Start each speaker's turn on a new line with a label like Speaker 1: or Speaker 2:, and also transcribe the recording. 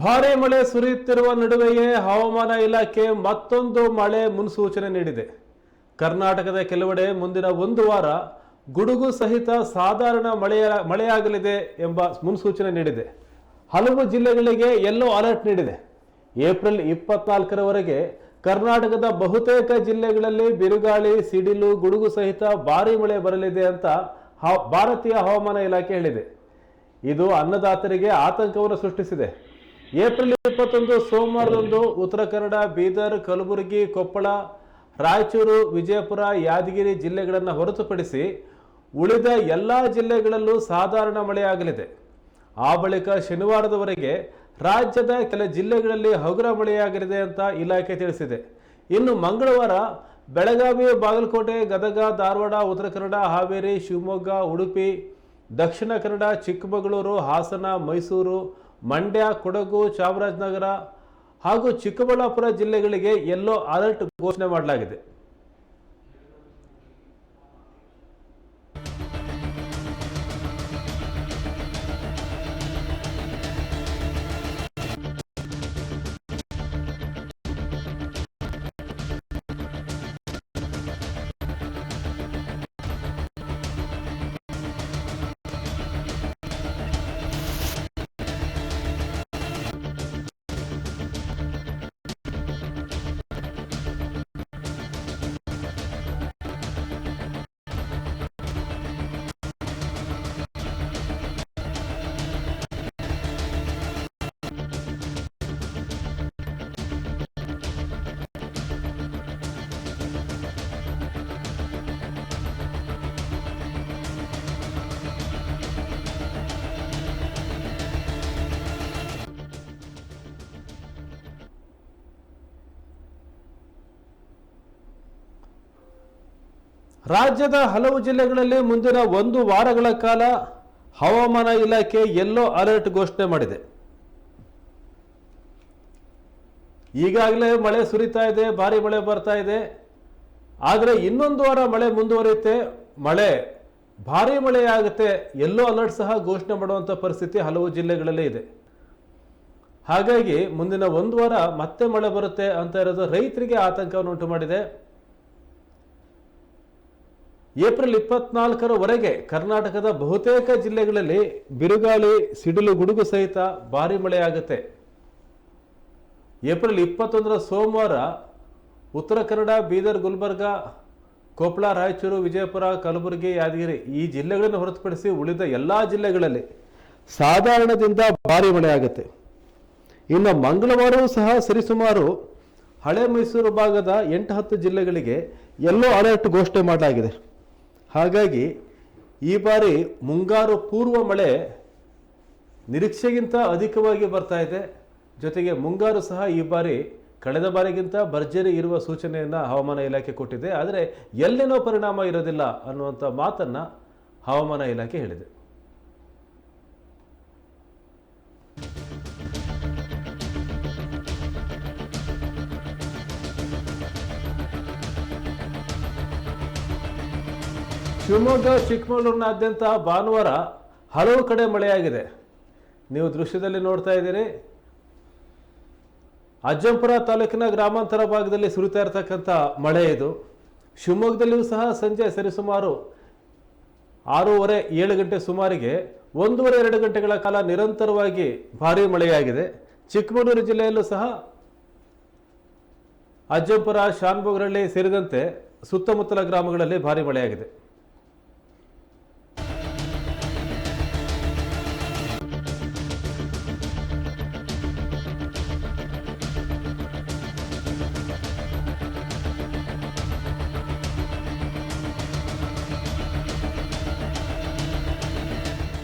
Speaker 1: ಭಾರೀ ಮಳೆ ಸುರಿಯುತ್ತಿರುವ ನಡುವೆಯೇ ಹವಾಮಾನ ಇಲಾಖೆ ಮತ್ತೊಂದು ಮಳೆ ಮುನ್ಸೂಚನೆ ನೀಡಿದೆ. ಕರ್ನಾಟಕದ ಕೆಲವೆಡೆ ಮುಂದಿನ ಒಂದು ವಾರ ಗುಡುಗು ಸಹಿತ ಸಾಧಾರಣ ಮಳೆಯ ಮಳೆಯಾಗಲಿದೆ ಎಂಬ ಮುನ್ಸೂಚನೆ ನೀಡಿದೆ. ಹಲವು ಜಿಲ್ಲೆಗಳಿಗೆ ಯೆಲ್ಲೋ ಅಲರ್ಟ್ ನೀಡಿದೆ. ಏಪ್ರಿಲ್ ಇಪ್ಪತ್ನಾಲ್ಕರವರೆಗೆ ಕರ್ನಾಟಕದ ಬಹುತೇಕ ಜಿಲ್ಲೆಗಳಲ್ಲಿ ಬಿರುಗಾಳಿ, ಸಿಡಿಲು, ಗುಡುಗು ಸಹಿತ ಭಾರಿ ಮಳೆ ಬರಲಿದೆ ಅಂತ ಭಾರತೀಯ ಹವಾಮಾನ ಇಲಾಖೆ ಹೇಳಿದೆ. ಇದು ಅನ್ನದಾತರಿಗೆ ಆತಂಕವನ್ನು ಸೃಷ್ಟಿಸಿದೆ. ಏಪ್ರಿಲ್ ಇಪ್ಪತ್ತೊಂದು, ಸೋಮವಾರದಂದು ಉತ್ತರ ಕನ್ನಡ, ಬೀದರ್, ಕಲಬುರಗಿ, ಕೊಪ್ಪಳ, ರಾಯಚೂರು, ವಿಜಯಪುರ, ಯಾದಗಿರಿ ಜಿಲ್ಲೆಗಳನ್ನು ಹೊರತುಪಡಿಸಿ ಉಳಿದ ಎಲ್ಲ ಜಿಲ್ಲೆಗಳಲ್ಲೂ ಸಾಧಾರಣ ಮಳೆಯಾಗಲಿದೆ. ಆ ಬಳಿಕ ಶನಿವಾರದವರೆಗೆ ರಾಜ್ಯದ ಕೆಲ ಜಿಲ್ಲೆಗಳಲ್ಲಿ ಹಗುರ ಮಳೆಯಾಗಲಿದೆ ಅಂತ ಇಲಾಖೆ ತಿಳಿಸಿದೆ. ಇನ್ನು ಮಂಗಳವಾರ ಬೆಳಗಾವಿ, ಬಾಗಲಕೋಟೆ, ಗದಗ, ಧಾರವಾಡ, ಉತ್ತರ ಕನ್ನಡ, ಹಾವೇರಿ, ಶಿವಮೊಗ್ಗ, ಉಡುಪಿ, ದಕ್ಷಿಣ ಕನ್ನಡ, ಚಿಕ್ಕಮಗಳೂರು, ಹಾಸನ, ಮೈಸೂರು ಮಂಡ್ಯ ಕೊಡಗು ಚಾಮರಾಜನಗರ ಹಾಗೂ ಚಿಕ್ಕಬಳ್ಳಾಪುರ ಜಿಲ್ಲೆಗಳಿಗೆ ಯೆಲ್ಲೋ ಅಲರ್ಟ್ ಘೋಷಣೆ ಮಾಡಲಾಗಿದೆ. ರಾಜ್ಯದ ಹಲವು ಜಿಲ್ಲೆಗಳಲ್ಲಿ ಮುಂದಿನ ಒಂದು ವಾರಗಳ ಕಾಲ ಹವಾಮಾನ ಇಲಾಖೆ ಎಲ್ಲೋ ಅಲರ್ಟ್ ಘೋಷಣೆ ಮಾಡಿದೆ. ಈಗಾಗಲೇ ಮಳೆ ಸುರಿತಾ ಇದೆ, ಭಾರಿ ಮಳೆ ಬರ್ತಾ ಇದೆ. ಆದರೆ ಇನ್ನೊಂದು ವಾರ ಮಳೆ ಮುಂದುವರಿಯುತ್ತೆ. ಮಳೆ ಭಾರಿ ಮಳೆ ಆಗುತ್ತೆ ಎಲ್ಲೋ ಅಲರ್ಟ್ ಸಹ ಘೋಷಣೆ ಮಾಡುವಂಥ ಪರಿಸ್ಥಿತಿ ಹಲವು ಜಿಲ್ಲೆಗಳಲ್ಲೇ ಇದೆ. ಹಾಗಾಗಿ ಮುಂದಿನ ಒಂದು ವಾರ ಮತ್ತೆ ಮಳೆ ಬರುತ್ತೆ ಅಂತ ಇರೋದು ರೈತರಿಗೆ ಆತಂಕವನ್ನು ಉಂಟು ಮಾಡಿದೆ. ಏಪ್ರಿಲ್ ಇಪ್ಪತ್ನಾಲ್ಕರವರೆಗೆ ಕರ್ನಾಟಕದ ಬಹುತೇಕ ಜಿಲ್ಲೆಗಳಲ್ಲಿ ಬಿರುಗಾಳಿ, ಸಿಡಿಲು, ಗುಡುಗು ಸಹಿತ ಭಾರಿ ಮಳೆಯಾಗುತ್ತೆ. ಏಪ್ರಿಲ್ ಇಪ್ಪತ್ತೊಂದರ ಸೋಮವಾರ ಉತ್ತರ ಕನ್ನಡ, ಬೀದರ್, ಗುಲ್ಬರ್ಗ ಕೊಪ್ಪಳ ರಾಯಚೂರು, ವಿಜಯಪುರ, ಕಲಬುರಗಿ, ಯಾದಗಿರಿ ಈ ಜಿಲ್ಲೆಗಳನ್ನು ಹೊರತುಪಡಿಸಿ ಉಳಿದ ಎಲ್ಲ ಜಿಲ್ಲೆಗಳಲ್ಲಿ ಸಾಧಾರಣದಿಂದ ಭಾರಿ ಮಳೆಯಾಗುತ್ತೆ. ಇನ್ನು ಮಂಗಳವಾರವೂ ಸಹ ಸರಿಸುಮಾರು ಹಳೆ ಮೈಸೂರು ಭಾಗದ ಎಂಟು ಹತ್ತು ಜಿಲ್ಲೆಗಳಿಗೆ ಎಲ್ಲೋ ಅಲರ್ಟ್ ಘೋಷಣೆ ಮಾಡಲಾಗಿದೆ. ಹಾಗಾಗಿ ಈ ಬಾರಿ ಮುಂಗಾರು ಪೂರ್ವ ಮಳೆ ನಿರೀಕ್ಷೆಗಿಂತ ಅಧಿಕವಾಗಿ ಬರ್ತಾ ಇದೆ. ಜೊತೆಗೆ ಮುಂಗಾರು ಸಹ ಈ ಬಾರಿ ಕಳೆದ ಬಾರಿಗಿಂತ ಭರ್ಜರಿ ಇರುವ ಸೂಚನೆಯನ್ನು ಹವಾಮಾನ ಇಲಾಖೆ ಕೊಟ್ಟಿದೆ. ಆದರೆ ಎಲ್ಲೇನೋ ಪರಿಣಾಮ ಇರೋದಿಲ್ಲ ಅನ್ನುವಂಥ ಮಾತನ್ನು ಹವಾಮಾನ ಇಲಾಖೆ ಹೇಳಿದೆ. ಶಿವಮೊಗ್ಗ, ಚಿಕ್ಕಮಗಳೂರಿನಾದ್ಯಂತ ಭಾನುವಾರ ಹಲವು ಕಡೆ ಮಳೆಯಾಗಿದೆ. ನೀವು ದೃಶ್ಯದಲ್ಲಿ ನೋಡ್ತಾ ಇದ್ದೀರಿ. ಅಜ್ಜಂಪುರ ತಾಲೂಕಿನ ಗ್ರಾಮಾಂತರ ಭಾಗದಲ್ಲಿ ಸುರಿತಾ ಇರತಕ್ಕಂಥ ಮಳೆ ಇದು. ಶಿವಮೊಗ್ಗದಲ್ಲಿಯೂ ಸಹ ಸಂಜೆ ಸರಿಸುಮಾರು ಆರೂವರೆ, ಏಳು ಗಂಟೆ ಸುಮಾರಿಗೆ ಒಂದೂವರೆ, ಎರಡು ಗಂಟೆಗಳ ಕಾಲ ನಿರಂತರವಾಗಿ ಭಾರೀ ಮಳೆಯಾಗಿದೆ. ಚಿಕ್ಕಮಗಳೂರು ಜಿಲ್ಲೆಯಲ್ಲೂ ಸಹ ಅಜ್ಜಂಪುರ ಶಾನ್ಬೋಗರಳ್ಳಿ ಸೇರಿದಂತೆ ಸುತ್ತಮುತ್ತಲ ಗ್ರಾಮಗಳಲ್ಲಿ ಭಾರಿ ಮಳೆಯಾಗಿದೆ.